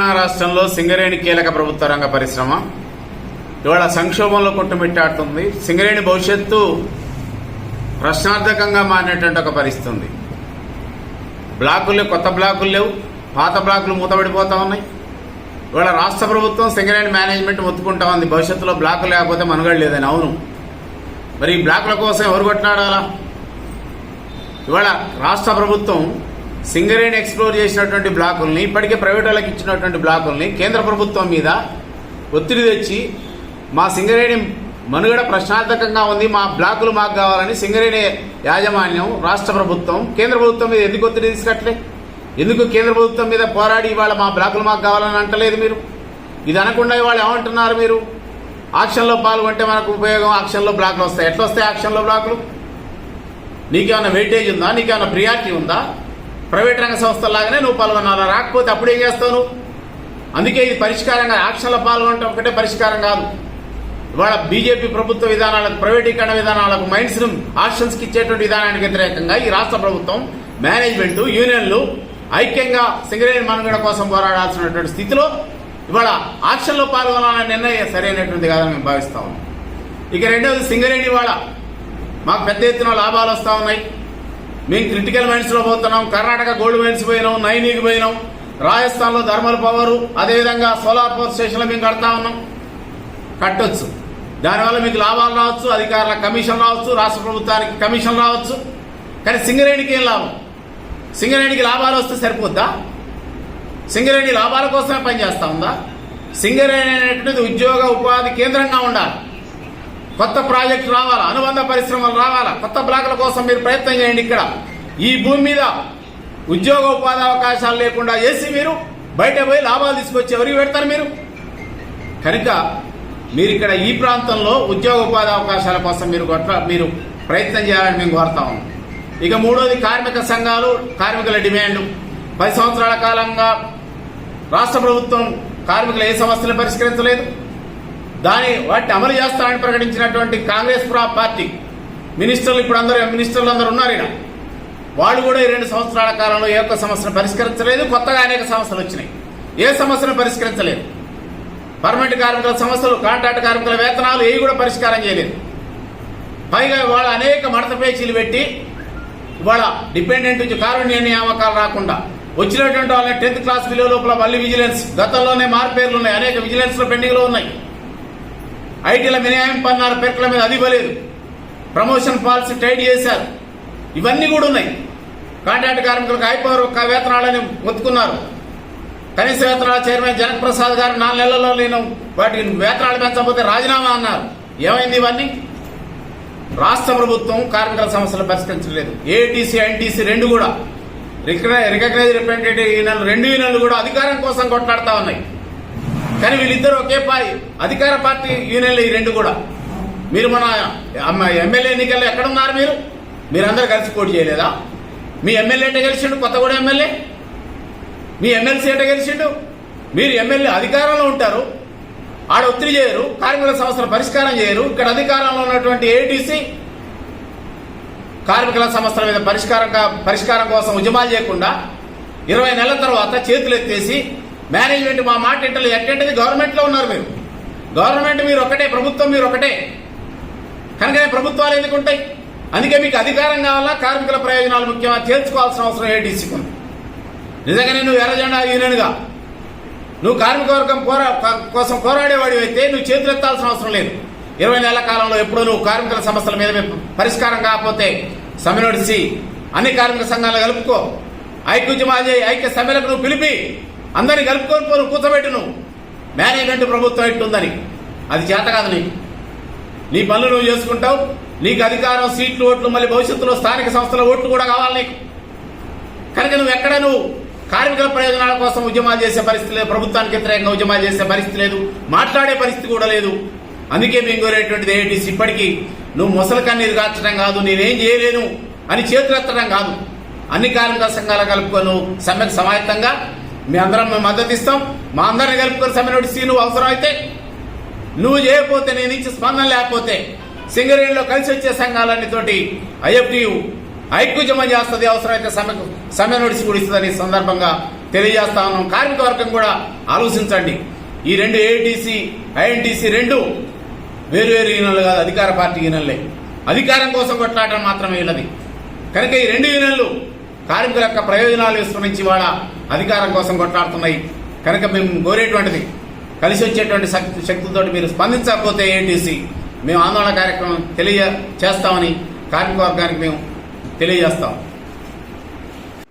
తెలంగాణ రాష్ట్రంలో సింగరేణి కీలక ప్రభుత్వ రంగ పరిశ్రమ. ఇవాళ సంక్షోభంలో కొట్టుమిట్టాడుతుంది. సింగరేణి భవిష్యత్తు ప్రశ్నార్థకంగా మారినటువంటి ఒక పరిస్థితి ఉంది. బ్లాకులు లేవు, కొత్త బ్లాకులు లేవు పాత బ్లాకులు మూతపడిపోతా ఉన్నాయి. ఇవాళ రాష్ట్ర ప్రభుత్వం సింగరేణి మేనేజ్మెంట్ మొత్తుకుంటా ఉంది. భవిష్యత్తులో బ్లాకులు లేకపోతే మనుగడ లేదని. అవును. మరి ఈ బ్లాకుల కోసం ఎవరు కొట్లాడాలా? ఇవాళ రాష్ట్ర ప్రభుత్వం సింగరేణి ఎక్స్ప్లోర్ చేసినటువంటి బ్లాకుల్ని ఇప్పటికే ప్రైవేట్ వాళ్ళకి ఇచ్చినటువంటి బ్లాకుల్ని కేంద్ర ప్రభుత్వం మీద ఒత్తిడి తెచ్చి మా సింగరేణి మనుగడ ప్రశ్నార్థకంగా ఉంది మా బ్లాకులు మాకు కావాలని సింగరేణి యాజమాన్యం రాష్ట్ర ప్రభుత్వం కేంద్ర ప్రభుత్వం మీద ఎందుకు ఒత్తిడి తీసుకట్లే ఎందుకు కేంద్ర ప్రభుత్వం మీద పోరాడి ఇవాళ మా బ్లాకులు మాకు కావాలని అంటలేదు మీరు? ఇది అనకుండా ఇవాళ ఏమంటున్నారు మీరు? ఆక్షన్లో పాల్గొంటే మనకు ఉపయోగం ఆక్షన్లో బ్లాకులు వస్తాయి. ఎట్లా వస్తాయి ఆక్షన్లో బ్లాకులు? నీకేమైనా వెయిటేజ్ ఉందా? నీకేమైనా ప్రియారిటీ ఉందా? ప్రైవేట్ రంగ సంస్థలాగానే నువ్వు పాల్గొనాలా? రాకపోతే అప్పుడు ఏం చేస్తావు నువ్వు? అందుకే ఇది పరిష్కారంగా యాక్షన్లో పాల్గొనడం ఒకటే పరిష్కారం కాదు. ఇవాళ బీజేపీ ప్రభుత్వ విధానాలకు ప్రైవేటీకరణ విధానాలకు మైండ్స్ ఆప్షన్స్కి ఇచ్చేటువంటి విధానానికి వ్యతిరేకంగా ఈ రాష్ట్ర ప్రభుత్వం మేనేజ్మెంట్ యూనియన్లు ఐక్యంగా సింగరేణి మనుగడ కోసం పోరాడాల్సినటువంటి స్థితిలో ఇవాళ ఆక్షన్లో పాల్గొనాలనే నిర్ణయం సరైనటువంటి కాదని మేము భావిస్తా ఉన్నాం. ఇక రెండవది సింగరేణి ఇవాళ మాకు పెద్ద ఎత్తున లాభాలు వస్తూ ఉన్నాయి. మేము క్రిటికల్ మైండ్స్లో లో పోతున్నాం కర్ణాటక గోల్డ్ మైన్స్ పోయినాం నైనీకి పోయినాం రాజస్థాన్లో థర్మల్ పవర్ అదేవిధంగా సోలార్ పవర్ స్టేషన్లు మేము కడతా ఉన్నాం. కట్టొచ్చు. దానివల్ల మీకు లాభాలు రావచ్చు అధికారుల కమిషన్ రావచ్చు రాష్ట్ర ప్రభుత్వానికి కమిషన్ రావచ్చు. కానీ సింగరేణికి ఏం లాభం? సింగరేణికి లాభాలు వస్తే సరిపోద్దా? సింగరేణి లాభాల కోసమే పనిచేస్తా ఉందా? సింగరేణి అనేటువంటిది ఉద్యోగ ఉపాధి కేంద్రంగా ఉండాలి. కొత్త ప్రాజెక్టు రావాలా? అనుబంధ పరిశ్రమలు రావాలా? కొత్త బ్లాకుల కోసం మీరు ప్రయత్నం చేయండి ఇక్కడ. ఈ భూమి మీద ఉద్యోగ ఉపాధి అవకాశాలు లేకుండా చేసి మీరు బయట పోయి లాభాలు తీసుకొచ్చి ఎవరికి పెడతారు మీరు? కనుక మీరు ఇక్కడ ఈ ప్రాంతంలో ఉద్యోగ ఉపాధి అవకాశాల కోసం మీరు గొట్ట మీరు ప్రయత్నం చేయాలని మేము కోరుతా ఉన్నాం. ఇక మూడోది కార్మిక సంఘాలు కార్మికుల డిమాండ్. పది సంవత్సరాల కాలంగా రాష్ట్ర ప్రభుత్వం కార్మికుల ఏ సమస్యలు పరిష్కరించలేదు. దాని వాటిని అమలు చేస్తానని ప్రకటించినటువంటి కాంగ్రెస్ ప్రా- పార్టీ మినిస్టర్లు ఇప్పుడు అందరూ మినిస్టర్లు అందరూ ఉన్నారు ఇక్కడ వాళ్ళు కూడా ఈ రెండు సంవత్సరాల కాలంలో ఏ ఒక్క సమస్యను పరిష్కరించలేదు కొత్తగా అనేక సమస్యలు వచ్చినాయి. ఏ సమస్యను పరిష్కరించలేదు? పర్మనెంట్ కార్మికుల సమస్యలు కాంట్రాక్ట్ కార్మికుల వేతనాలు ఏవి కూడా పరిష్కారం చేయలేదు. పైగా వాళ్ళ అనేక మడత పేచీలు పెట్టి ఇవాళ డిపెండెంట్ నుంచి కారుణ్య నియామకాలు రాకుండా వచ్చినటువంటి వాళ్ళని టెన్త్ క్లాస్ విలువ లోపల మళ్ళీ విజిలెన్స్. గతంలోనే మార్పేర్లు ఉన్నాయి అనేక విజిలెన్స్లో పెండింగ్లో ఉన్నాయి. ఐటీల మినహాయింపు అన్నారు పెర్కుల మీద అది ఇవ్వలేదు. ప్రమోషన్ పాలసీ టైట్ చేశారు. ఇవన్నీ కూడా ఉన్నాయి. కాంట్రాక్ట్ కార్మికులకు అయిపోయారు ఒక్క వేతనాలని ఒత్తుకున్నారు కనీస వేతనాల చైర్మన్ జనక్ ప్రసాద్ గారు నాలుగు నెలల్లో నేను వాటికి వేతనాలు పెంచకపోతే రాజీనామా అన్నారు. ఏమైంది ఇవన్నీ? రాష్ట్ర ప్రభుత్వం కార్మికుల సమస్యలు పరిష్కరించలేదు. ఏటీసీ ఎన్టీసీ రెండు కూడా. రికగ్నైజ్ రిప్రజెంటేటివ్ యూనియన్లు రెండు యూనియన్లు కూడా అధికారం కోసం కొట్లాడుతా ఉన్నాయి. కానీ వీళ్ళిద్దరు ఒకే పాయి అధికార పార్టీ యూనియన్లు ఈ రెండు కూడా. మీరు మన ఎమ్మెల్యే ఎన్నికల్లో ఎక్కడున్నారు మీరు? మీరందరూ కలిసి పోటీ చేయలేదా? మీ ఎమ్మెల్యే అంటే గెలిచిండు? కొత్తగూడ ఎమ్మెల్యే? మీ ఎమ్మెల్సీ అంటే గెలిచిండు? మీరు ఎమ్మెల్యే అధికారంలో ఉంటారు ఆడ ఒత్తిడి చేయరు కార్మికుల సమస్యల పరిష్కారం చేయరు. ఇక్కడ అధికారంలో ఉన్నటువంటి ఏటీసీ కార్మికుల సమస్యల మీద పరిష్కారం పరిష్కారం కోసం ఉద్యమాలు చేయకుండా ఇరవై నెలల తర్వాత చేతులు ఎత్తేసి మేనేజ్మెంట్ మా మాట ఇంటలేదు ఎట్టంటిది? గవర్నమెంట్లో ఉన్నారు మీరు. గవర్నమెంట్ మీరు ఒకటే ప్రభుత్వం మీరు ఒకటే. కనుకనే ప్రభుత్వాలు ఎందుకు ఉంటాయి అందుకే మీకు అధికారం కావాలా? కార్మికుల ప్రయోజనాలు ముఖ్యమా? తేల్చుకోవాల్సిన అవసరం ఏటీసీకి ఉంది నిజంగానే నువ్వు ఎర్రజెండా యూనియన్గా. నువ్వు కార్మిక వర్గం పోరా కోసం పోరాడేవాడి అయితే నువ్వు చేతులు ఎత్తాల్సిన అవసరం లేదు. ఇరవై నెలల కాలంలో ఎప్పుడు నువ్వు కార్మికుల సమస్యల మీద పరిష్కారం కాకపోతే సమ్మె నడిచి అన్ని కార్మిక సంఘాలు కలుపుకో. ఐక్యుజమాజే చేయి ఐక్య సమ్మెలకు నువ్వు పిలిపి అందరిని కలుపుకొని పోను నువ్వు కూర్చోబెట్టు నువ్వు మేనేజ్మెంట్ ప్రభుత్వం ఎట్టుందని అది చేత కాదు నీకు. నీ పనులు నువ్వు చేసుకుంటావు. నీకు అధికారం సీట్లు ఓట్లు మళ్ళీ భవిష్యత్తులో స్థానిక సంస్థల ఓట్లు కూడా కావాలి నీకు. కనుక నువ్వు ఎక్కడ నువ్వు కార్మికుల ప్రయోజనాల కోసం ఉద్యమాలు చేసే పరిస్థితి లేదు ప్రభుత్వానికి వ్యతిరేకంగా ఉద్యమాలు చేసే పరిస్థితి లేదు మాట్లాడే పరిస్థితి కూడా లేదు. అందుకే మేము కోరేటువంటిది ఏటీసీ ఇప్పటికీ నువ్వు ముసలి కన్నీరు కాచడం కాదు నేనేం చేయలేను అని చేతులెత్తడం కాదు. అన్ని కార్మిక సంఘాలు కలుపుకొని సమ్మెకు సమాయత్తంగా మీ అందరం మేము మద్దతు ఇస్తాం. మా అందరిని కలుపుకొని సమ్మె నడిచి నువ్వు అవసరం అయితే నువ్వు చేయకపోతే నేను ఇచ్చే స్పందన లేకపోతే సింగరేణిలో కలిసి వచ్చే సంఘాలన్నితోటి ఐఎఫ్టియు ఐక్యజమ చేస్తుంది అవసరమైతే సమ్మెకు సమ్మె నడిచి కూడా ఇస్తుందని సందర్భంగా తెలియజేస్తా ఉన్నాం. కార్మిక వర్గం కూడా ఆలోచించండి. ఈ రెండు ఏఐటీసీ ఐఎన్టీసీ రెండు వేరు వేరు యూనియన్లు కాదు అధికార పార్టీ యూనియన్లే. అధికారం కోసం కొట్లాడటం మాత్రమే వీళ్ళది. కనుక ఈ రెండు యూనియన్లు కార్మికుల యొక్క ప్రయోజనాలు విశ్రమించి వాళ్ళ అధికారం కోసం కొట్లాడుతున్నాయి. కనుక మేము కోరేటువంటిది కలిసి వచ్చేటువంటి శక్తి శక్తులతో మీరు స్పందించకపోతే ఏటీసీ మేము ఆందోళన కార్యక్రమం తెలియ చేస్తామని కార్మిక వర్గానికి మేము తెలియజేస్తాం.